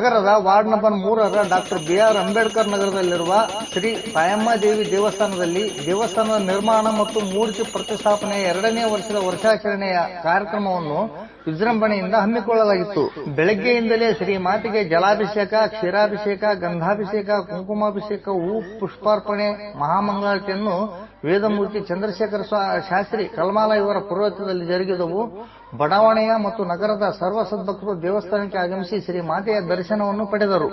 ನಗರದ ward number ಮೂರರ doctor B R Ambedkar ನಗರದಲ್ಲಿರುವ ಶ್ರೀ ತಾಯಮ್ಮ ದೇವಿ ದೇವಸ್ಥಾನದಲ್ಲಿ ದೇವಸ್ಥಾನದ ನಿರ್ಮಾಣ ಮತ್ತು ಮೂರ್ತಿ ಪ್ರತಿಷ್ಠಾಪನೆಯ ಎರಡನೇ ವರ್ಷದ ವರ್ಷಾಚರಣೆಯ ಕಾರ್ಯಕ್ರಮವನ್ನು ವಿಜೃಂಭಣೆಯಿಂದ ಹಮ್ಮಿಕೊಳ್ಳಲಾಗಿತ್ತು. ಬೆಳಗ್ಗೆಯಿಂದಲೇ ಶ್ರೀ ಮಾತಿಗೆ ಜಲಾಭಿಷೇಕ, ಕ್ಷೀರಾಭಿಷೇಕ, ಗಂಧಾಭಿಷೇಕ, ಕುಂಕುಮಾಭಿಷೇಕ, ಹೂ, ಪುಷ್ಪಾರ್ಪಣೆ, ಮಹಾಮಂಗಳಾರತಿಯನ್ನು ವೇದಮೂರ್ತಿ ಚಂದ್ರಶೇಖರ ಶಾಸ್ತ್ರಿ ಕಲ್ಮಾಲ ಇವರ ಪುರೋಹಿತದಲ್ಲಿ ಜರುಗಿದವು. ಬಡಾವಣೆಯ ಮತ್ತು ನಗರದ ಸರ್ವ ಸದ್ಭಕ್ತರು ದೇವಸ್ಥಾನಕ್ಕೆ ಆಗಮಿಸಿ ಶ್ರೀ ಮಾತೆಯ ದರ್ಶನವನ್ನು ಪಡೆದರು.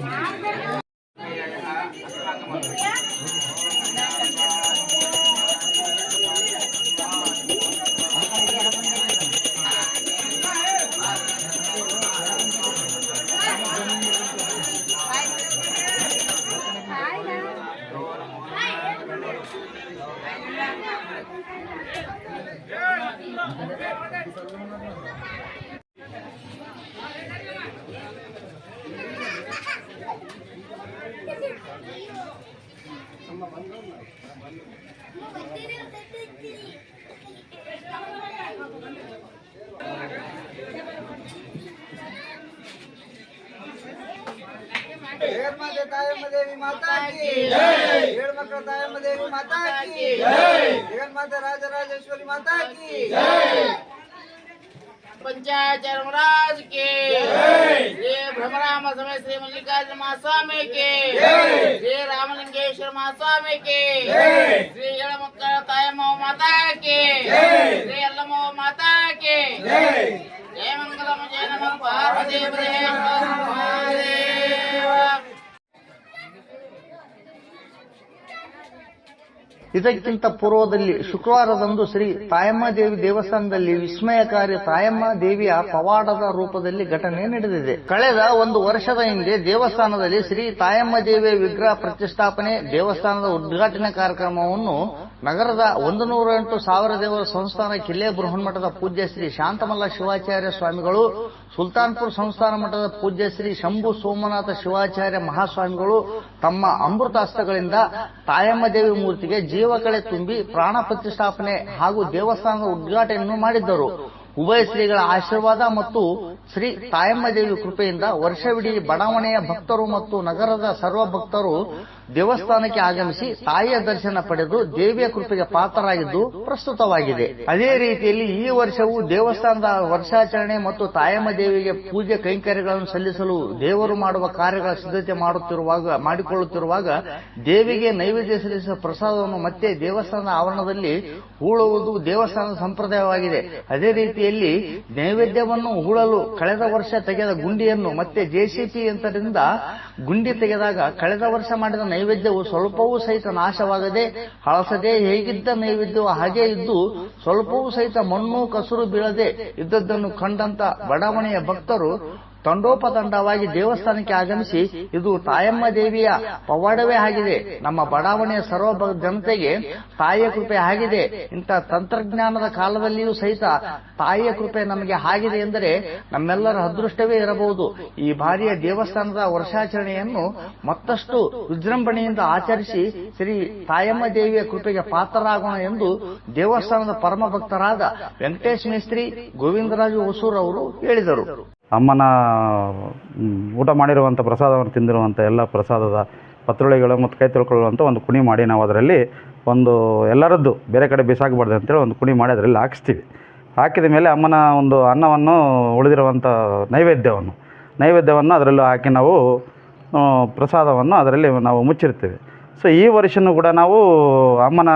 Gracias. દેવી માતા કી જય હેડ મકરદાય દેવી માતા કી જય જગન માતા રાજા રાજેશ્વરી માતા કી જય पंचायत धर्मराज के जय भ्रमराम समय श्री मल्लिकार्जुन स्वामी के जय స్వామికి. శ్రీ ఎలముక్క కాయమో మాతాకి. శ్రీ ఎల్లమో మాతాకి. జయమంగళము జయనమ పార్వతీ ಇದಕ್ಕಿಂತ ಪೂರ್ವದಲ್ಲಿ ಶುಕ್ರವಾರದಂದು ಶ್ರೀ ತಾಯಮ್ಮ ದೇವಿ ದೇವಸ್ಥಾನದಲ್ಲಿ ವಿಸ್ಮಯಕಾರಿ ತಾಯಮ್ಮ ದೇವಿಯ ಪವಾಡದ ರೂಪದಲ್ಲಿ ಘಟನೆ ನಡೆದಿದೆ. ಕಳೆದ ಒಂದು ವರ್ಷದ ಹಿಂದೆ ದೇವಸ್ಥಾನದಲ್ಲಿ ಶ್ರೀ ತಾಯಮ್ಮ ದೇವಿಯ ವಿಗ್ರಹ ಪ್ರತಿಷ್ಠಾಪನೆ, ದೇವಸ್ಥಾನದ ಉದ್ಘಾಟನೆ ಕಾರ್ಯಕ್ರಮವನ್ನು ನಗರದ ಒಂದು ನೂರ ಎಂಟು ಸಾವಿರ ದೇವರ ಸಂಸ್ಥಾನ ಕಿಲ್ಲೆ ಬೃಹನ್ಮಠದ ಪೂಜ್ಯ ಶ್ರೀ ಶಾಂತಮಲ್ಲ ಶಿವಾಚಾರ್ಯ ಸ್ವಾಮಿಗಳು ಸುಲ್ತಾನ್ಪುರ್ ಸಂಸ್ಥಾನ ಮಠದ ಪೂಜ್ಯ ಶ್ರೀ ಶಂಭು ಸೋಮನಾಥ ಶಿವಾಚಾರ್ಯ ಮಹಾಸ್ವಾಮಿಗಳು ತಮ್ಮ ಅಮೃತಾಸ್ತ್ರಗಳಿಂದ ತಾಯಮ್ಮ ದೇವಿ ಮೂರ್ತಿಗೆ ಜೀವಕಳೆ ತುಂಬಿ ಪ್ರಾಣ ಪ್ರತಿಷ್ಠಾಪನೆ ಹಾಗೂ ದೇವಸ್ಥಾನದ ಉದ್ಘಾಟನೆಯನ್ನು ಮಾಡಿದ್ದರು. ಉಭಯ ಶ್ರೀಗಳ ಆಶೀರ್ವಾದ ಮತ್ತು ಶ್ರೀ ತಾಯಮ್ಮ ದೇವಿ ಕೃಪೆಯಿಂದ ವರ್ಷವಿಡೀ ಬಡಾವಣೆಯ ಭಕ್ತರು ಮತ್ತು ನಗರದ ಸರ್ವ ಭಕ್ತರು ದೇವಸ್ಥಾನಕ್ಕೆ ಆಗಮಿಸಿ ತಾಯಿಯ ದರ್ಶನ ಪಡೆದು ದೇವಿಯ ಕೃಪೆಗೆ ಪಾತ್ರರಾಗಿದ್ದು ಪ್ರಸ್ತುತವಾಗಿದೆ. ಅದೇ ರೀತಿಯಲ್ಲಿ ಈ ವರ್ಷವೂ ದೇವಸ್ಥಾನದ ವರ್ಷಾಚರಣೆ ಮತ್ತು ತಾಯಮ್ಮ ದೇವಿಗೆ ಪೂಜೆ ಕೈಂಕರ್ಯಗಳನ್ನು ಸಲ್ಲಿಸಲು ದೇವರು ಮಾಡುವ ಕಾರ್ಯಗಳ ಸಿದ್ಧತೆ ಮಾಡುತ್ತಿರುವಾಗ, ಮಾಡಿಕೊಳ್ಳುತ್ತಿರುವಾಗ ದೇವಿಗೆ ನೈವೇದ್ಯ ಸಲ್ಲಿಸುವ ಪ್ರಸಾದವನ್ನು ಮತ್ತೆ ದೇವಸ್ಥಾನದ ಆವರಣದಲ್ಲಿ ಹೂಳುವುದು ದೇವಸ್ಥಾನದ ಸಂಪ್ರದಾಯವಾಗಿದೆ. ಅದೇ ರೀತಿಯಲ್ಲಿ ನೈವೇದ್ಯವನ್ನು ಹೂಳಲು ಕಳೆದ ವರ್ಷ ತೆಗೆದ ಗುಂಡಿಯನ್ನು ಮತ್ತೆ ಜೆಸಿಪಿ ಯಂತ್ರದಿಂದ ಗುಂಡಿ ತೆಗೆದಾಗ ಕಳೆದ ವರ್ಷ ಮಾಡಿದ ನೈವೇದ್ಯವು ಸ್ವಲ್ಪವೂ ಸಹಿತ ನಾಶವಾಗದೆ ಹಳಸದೆ ಹೇಗಿದ್ದ ನೈವೇದ್ಯವು ಹಾಗೆ ಇದ್ದು ಸ್ವಲ್ಪವೂ ಸಹಿತ ಮಣ್ಣು, ಕಸುರು ಬೀಳದೆ ಇದ್ದದ್ದನ್ನು ಕಂಡಂತ ಬಡಾವಣೆಯ ಭಕ್ತರು ತಂಡೋಪತಂಡವಾಗಿ ದೇವಸ್ಥಾನಕ್ಕೆ ಆಗಮಿಸಿ, ಇದು ತಾಯಮ್ಮ ದೇವಿಯ ಪವಾಡವೇ ಆಗಿದೆ. ನಮ್ಮ ಬಡಾವಣೆಯ ಸರ್ವ ಜನತೆಗೆ ತಾಯಿಯ ಕೃಪೆ ಆಗಿದೆ. ಇಂಥ ತಂತ್ರಜ್ಞಾನದ ಕಾಲದಲ್ಲಿಯೂ ಸಹಿತ ತಾಯಿಯ ಕೃಪೆ ನಮಗೆ ಆಗಿದೆ ಎಂದರೆ ನಮ್ಮೆಲ್ಲರ ಅದೃಷ್ಟವೇ ಇರಬಹುದು. ಈ ಬಾರಿಯ ದೇವಸ್ಥಾನದ ವರ್ಷಾಚರಣೆಯನ್ನು ಮತ್ತಷ್ಟು ವಿಜೃಂಭಣೆಯಿಂದ ಆಚರಿಸಿ ಶ್ರೀ ತಾಯಮ್ಮ ದೇವಿಯ ಕೃಪೆಗೆ ಪಾತ್ರರಾಗೋಣ ಎಂದು ದೇವಸ್ಥಾನದ ಪರಮ ಭಕ್ತರಾದ ವೆಂಕಟೇಶ್ ಮೇಸ್ತ್ರಿ ಗೋವಿಂದರಾಜು ಹೊಸೂರ್ ಅವರು ಹೇಳಿದರು. ಅಮ್ಮನ ಊಟ ಮಾಡಿರುವಂಥ ಪ್ರಸಾದವನ್ನು ತಿಂದಿರುವಂಥ ಎಲ್ಲ ಪ್ರಸಾದದ ಪತ್ರೊಳಿಗಳು ಮತ್ತು ಕೈ ತೊಳ್ಕೊಳ್ಳುವಂಥ ಒಂದು ಕುಣಿ ಮಾಡಿ ನಾವು ಅದರಲ್ಲಿ ಒಂದು ಎಲ್ಲರದ್ದು ಬೇರೆ ಕಡೆ ಬಿಸಾಕಬಾರ್ದು ಅಂತೇಳಿ ಒಂದು ಕುಣಿ ಮಾಡಿ ಅದರಲ್ಲಿ ಹಾಕಿಸ್ತೀವಿ. ಹಾಕಿದ ಮೇಲೆ ಅಮ್ಮನ ಒಂದು ಅನ್ನವನ್ನು ಉಳಿದಿರುವಂಥ ನೈವೇದ್ಯವನ್ನು ನೈವೇದ್ಯವನ್ನು ಅದರಲ್ಲೂ ಹಾಕಿ ನಾವು ಪ್ರಸಾದವನ್ನು ಅದರಲ್ಲಿ ನಾವು ಮುಚ್ಚಿರ್ತೀವಿ ಸೊ ಈ ವರ್ಷನೂ ಕೂಡ ನಾವು ಅಮ್ಮನ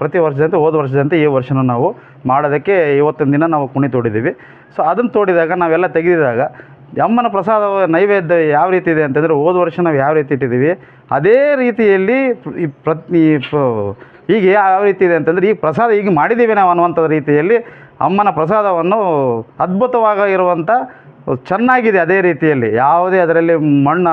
ಪ್ರತಿ ವರ್ಷದಂತೆ ಹೋದ ವರ್ಷದಂತೆ ಈ ವರ್ಷನೂ ನಾವು ಮಾಡೋದಕ್ಕೆ ಇವತ್ತಿನ ದಿನ ನಾವು ಕುಣಿ ತೋಡಿದ್ದೀವಿ. ಸೊ ಅದನ್ನು ತೋಡಿದಾಗ ನಾವೆಲ್ಲ ತೆಗೆದಿದಾಗ ಅಮ್ಮನ ಪ್ರಸಾದ ನೈವೇದ್ಯ ಯಾವ ರೀತಿ ಇದೆ ಅಂತಂದರೆ ಹೋದ ವರ್ಷ ನಾವು ಯಾವ ರೀತಿ ಇಟ್ಟಿದ್ದೀವಿ. ಅದೇ ರೀತಿಯಲ್ಲಿ ಈ ಪ್ರತಿ ಈಗ ಯಾವ ರೀತಿ ಇದೆ ಅಂತಂದರೆ ಈ ಪ್ರಸಾದ ಈಗ ಮಾಡಿದ್ದೀವಿ ನಾವು ಅನ್ನುವಂಥ ರೀತಿಯಲ್ಲಿ ಅಮ್ಮನ ಪ್ರಸಾದವನ್ನು ಅದ್ಭುತವಾಗ ಇರುವಂಥ ಚೆನ್ನಾಗಿದೆ ಅದೇ ರೀತಿಯಲ್ಲಿ. ಯಾವುದೇ ಅದರಲ್ಲಿ ಮಣ್ಣು,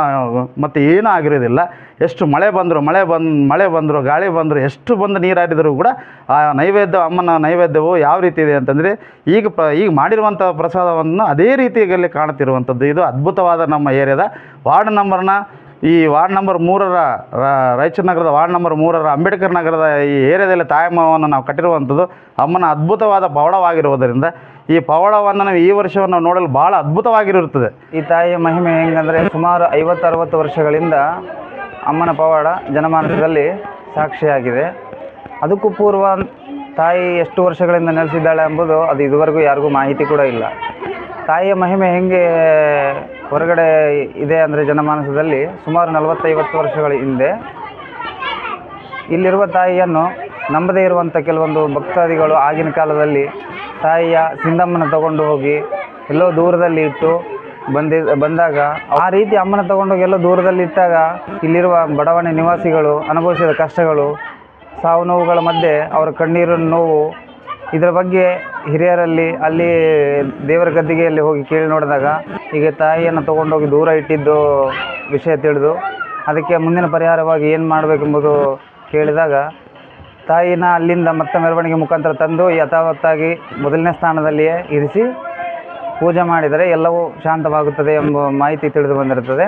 ಮತ್ತು ಏನೂ ಆಗಿರೋದಿಲ್ಲ. ಎಷ್ಟು ಮಳೆ ಬಂದರೂ, ಮಳೆ ಬಂದು, ಮಳೆ ಬಂದರೂ, ಗಾಳಿ ಬಂದರೂ, ಎಷ್ಟು ಬಂದು ನೀರು ಹಾರಿದರೂ ಕೂಡ ಆ ನೈವೇದ್ಯ, ಅಮ್ಮನ ನೈವೇದ್ಯವು ಯಾವ ರೀತಿ ಇದೆ ಅಂತಂದರೆ, ಈಗ ಪ, ಈಗ ಮಾಡಿರುವಂಥ ಪ್ರಸಾದವನ್ನು ಅದೇ ರೀತಿಯಲ್ಲಿ ಕಾಣುತ್ತಿರುವಂಥದ್ದು. ಇದು ಅದ್ಭುತವಾದ ನಮ್ಮ ಏರಿಯಾದ ವಾರ್ಡ್ ನಂಬರ್ನ ಈ ವಾರ್ಡ್ ನಂಬರ್ ಮೂರರ ರಾಯಚೂರು ನಗರದ ವಾರ್ಡ್ ನಂಬರ್ ಮೂರರ ಅಂಬೇಡ್ಕರ್ ನಗರದ ಈ ಏರಿಯಾದಲ್ಲಿ ತಾಯಮ್ಮವನ್ನು ನಾವು ಕಟ್ಟಿರುವಂಥದ್ದು ಅಮ್ಮನ ಅದ್ಭುತವಾದ ಪವಾಡವಾಗಿರುವುದರಿಂದ ಈ ಪವಾಡವನ್ನು ನಾವು ಈ ವರ್ಷವನ್ನು ನೋಡಲು ಭಾಳ ಅದ್ಭುತವಾಗಿರುತ್ತದೆ. ಈ ತಾಯಿಯ ಮಹಿಮೆ ಹೆಂಗಂದರೆ ಸುಮಾರು ಐವತ್ತು ಅರವತ್ತು ವರ್ಷಗಳಿಂದ ಅಮ್ಮನ ಪವಾಡ ಜನಮಾನಸದಲ್ಲಿ ಸಾಕ್ಷಿಯಾಗಿದೆ. ಅದಕ್ಕೂ ಪೂರ್ವ ತಾಯಿ ಎಷ್ಟು ವರ್ಷಗಳಿಂದ ನೆಲೆಸಿದ್ದಾಳೆ ಎಂಬುದು ಅದು ಇದುವರೆಗೂ ಯಾರಿಗೂ ಮಾಹಿತಿ ಕೂಡ ಇಲ್ಲ. ತಾಯಿಯ ಮಹಿಮೆ ಹೆಂಗೆ ಹೊರಗಡೆ ಇದೆ ಅಂದರೆ ಜನಮಾನಸದಲ್ಲಿ ಸುಮಾರು ನಲವತ್ತೈವತ್ತು ವರ್ಷಗಳ ಹಿಂದೆ ಇಲ್ಲಿರುವ ತಾಯಿಯನ್ನು ನಂಬದೇ ಇರುವಂಥ ಕೆಲವೊಂದು ಭಕ್ತಾದಿಗಳು ಆಗಿನ ಕಾಲದಲ್ಲಿ ತಾಯಿಯ ಸಿಂಧಮ್ಮನ ತಗೊಂಡು ಹೋಗಿ ಎಲ್ಲೋ ದೂರದಲ್ಲಿ ಇಟ್ಟು ಬಂದಿ, ಬಂದಾಗ ಆ ರೀತಿ ಅಮ್ಮನ ತಗೊಂಡೋಗಿ ಎಲ್ಲೋ ದೂರದಲ್ಲಿ ಇಟ್ಟಾಗ ಇಲ್ಲಿರುವ ಬಡಾವಣೆ ನಿವಾಸಿಗಳು ಅನುಭವಿಸಿದ ಕಷ್ಟಗಳು, ಸಾವು ನೋವುಗಳ ಮಧ್ಯೆ ಅವರ ಕಣ್ಣೀರು ನೋವು ಇದರ ಬಗ್ಗೆ ಹಿರಿಯರಲ್ಲಿ ಅಲ್ಲಿ ದೇವರ ಗದ್ದಿಗೆಯಲ್ಲಿ ಹೋಗಿ ಕೇಳಿ ನೋಡಿದಾಗ ಈಗ ತಾಯಿಯನ್ನು ತಗೊಂಡೋಗಿ ದೂರ ಇಟ್ಟಿದ್ದು ವಿಷಯ ತಿಳಿದು ಅದಕ್ಕೆ ಮುಂದಿನ ಪರಿಹಾರವಾಗಿ ಏನು ಮಾಡಬೇಕೆಂಬುದು ಕೇಳಿದಾಗ ತಾಯಿನ ಅಲ್ಲಿಂದ ಮತ್ತೆ ಮೆರವಣಿಗೆ ಮುಖಾಂತರ ತಂದು ಯಥಾವತ್ತಾಗಿ ಮೊದಲನೇ ಸ್ಥಾನದಲ್ಲಿಯೇ ಇರಿಸಿ ಪೂಜೆ ಮಾಡಿದರೆ ಎಲ್ಲವೂ ಶಾಂತವಾಗುತ್ತದೆ ಎಂಬ ಮಾಹಿತಿ ತಿಳಿದು ಬಂದಿರುತ್ತದೆ.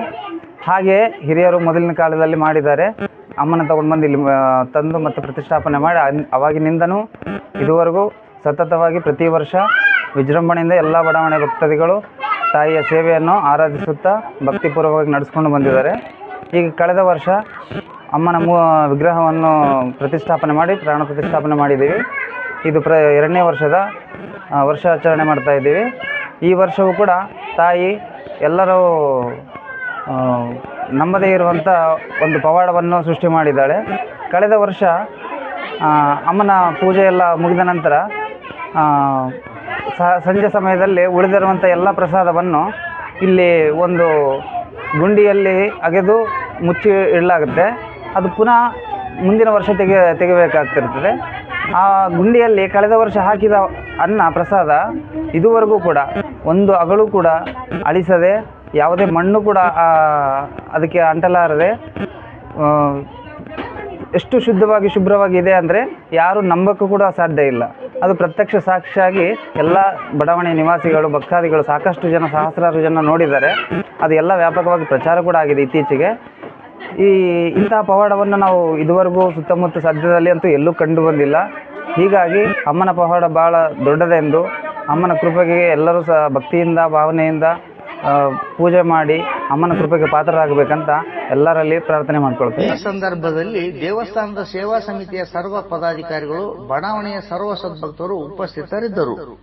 ಹಾಗೆಯೇ ಹಿರಿಯರು ಮೊದಲಿನ ಕಾಲದಲ್ಲಿ ಮಾಡಿದ್ದಾರೆ. ಅಮ್ಮನ ತಗೊಂಡು ಬಂದು ಇಲ್ಲಿ ತಂದು ಮತ್ತು ಪ್ರತಿಷ್ಠಾಪನೆ ಮಾಡಿ ಅವಾಗಿನಿಂದನೂ ಇದುವರೆಗೂ ಸತತವಾಗಿ ಪ್ರತಿ ವರ್ಷ ವಿಜೃಂಭಣೆಯಿಂದ ಎಲ್ಲ ಬಡಾವಣೆ ಭಕ್ತಾದಿಗಳು ತಾಯಿಯ ಸೇವೆಯನ್ನು ಆರಾಧಿಸುತ್ತಾ ಭಕ್ತಿಪೂರ್ವಕವಾಗಿ ನಡೆಸ್ಕೊಂಡು ಬಂದಿದ್ದಾರೆ. ಈಗ ಕಳೆದ ವರ್ಷ ಅಮ್ಮನ ವಿಗ್ರಹವನ್ನು ಪ್ರತಿಷ್ಠಾಪನೆ ಮಾಡಿ, ಪ್ರಾಣ ಪ್ರತಿಷ್ಠಾಪನೆ ಮಾಡಿದ್ದೀವಿ. ಇದು ಪ್ರ, ಎರಡನೇ ವರ್ಷದ ವರ್ಷಾಚರಣೆ ಮಾಡ್ತಾ ಇದ್ದೀವಿ. ಈ ವರ್ಷವೂ ಕೂಡ ತಾಯಿ ಎಲ್ಲರೂ ನಮ್ಮದೇ ಇರುವಂಥ ಒಂದು ಪವಾಡವನ್ನು ಸೃಷ್ಟಿ ಮಾಡಿದ್ದಾಳೆ. ಕಳೆದ ವರ್ಷ ಅಮ್ಮನ ಪೂಜೆ ಎಲ್ಲ ಮುಗಿದ ನಂತರ ಸಂಜೆ ಸಮಯದಲ್ಲಿ ಉಳಿದಿರುವಂಥ ಎಲ್ಲ ಪ್ರಸಾದವನ್ನು ಇಲ್ಲಿ ಒಂದು ಗುಂಡಿಯಲ್ಲಿ ಅಗೆದು ಮುಚ್ಚಿ ಇಡಲಾಗುತ್ತೆ. ಅದು ಪುನಃ ಮುಂದಿನ ವರ್ಷ ತೆಗೆ, ತೆಗಿಬೇಕಾಗ್ತಿರ್ತದೆ. ಆ ಗುಂಡಿಯಲ್ಲಿ ಕಳೆದ ವರ್ಷ ಹಾಕಿದ ಅನ್ನ, ಪ್ರಸಾದ ಇದುವರೆಗೂ ಕೂಡ ಒಂದು ಅಗಳು ಕೂಡ ಅಳಿಸದೆ, ಯಾವುದೇ ಮಣ್ಣು ಕೂಡ ಅದಕ್ಕೆ ಅಂಟಲಾರದೆ ಎಷ್ಟು ಶುದ್ಧವಾಗಿ, ಶುಭ್ರವಾಗಿ ಇದೆ ಅಂದರೆ ಯಾರು ನಂಬಕ್ಕೂ ಕೂಡ ಸಾಧ್ಯ ಇಲ್ಲ. ಅದು ಪ್ರತ್ಯಕ್ಷ ಸಾಕ್ಷಿಯಾಗಿ ಎಲ್ಲ ಬಡಾವಣೆ ನಿವಾಸಿಗಳು, ಭಕ್ತಾದಿಗಳು ಸಾಕಷ್ಟು ಜನ, ಸಹಸ್ರಾರು ಜನ ನೋಡಿದ್ದಾರೆ. ಅದು ಎಲ್ಲ ವ್ಯಾಪಕವಾಗಿ ಪ್ರಚಾರ ಕೂಡ ಆಗಿದೆ ಇತ್ತೀಚೆಗೆ. ಈ ಇಂಥ ಪವಾಡವನ್ನು ನಾವು ಇದುವರೆಗೂ ಸುತ್ತಮುತ್ತ ಸದ್ಯದಲ್ಲಿ ಅಂತೂ ಎಲ್ಲೂ ಕಂಡು ಬಂದಿಲ್ಲ. ಹೀಗಾಗಿ ಅಮ್ಮನ ಪವಾಡ ಭಾಳ ದೊಡ್ಡದೆಂದು ಅಮ್ಮನ ಕೃಪೆಗೆ ಎಲ್ಲರೂ ಸಹ ಭಕ್ತಿಯಿಂದ, ಭಾವನೆಯಿಂದ ಪೂಜೆ ಮಾಡಿ ಅಮ್ಮನ ಕೃಪೆಗೆ ಪಾತ್ರರಾಗಬೇಕಂತ ಎಲ್ಲರಲ್ಲಿ ಪ್ರಾರ್ಥನೆ ಮಾಡಿಕೊಳ್ತೇವೆ. ಈ ಸಂದರ್ಭದಲ್ಲಿ ದೇವಸ್ಥಾನದ ಸೇವಾ ಸಮಿತಿಯ ಸರ್ವ ಪದಾಧಿಕಾರಿಗಳು, ಬಡಾವಣೆಯ ಸರ್ವ ಸದ್ಭಕ್ತರು ಉಪಸ್ಥಿತರಿದ್ದರು.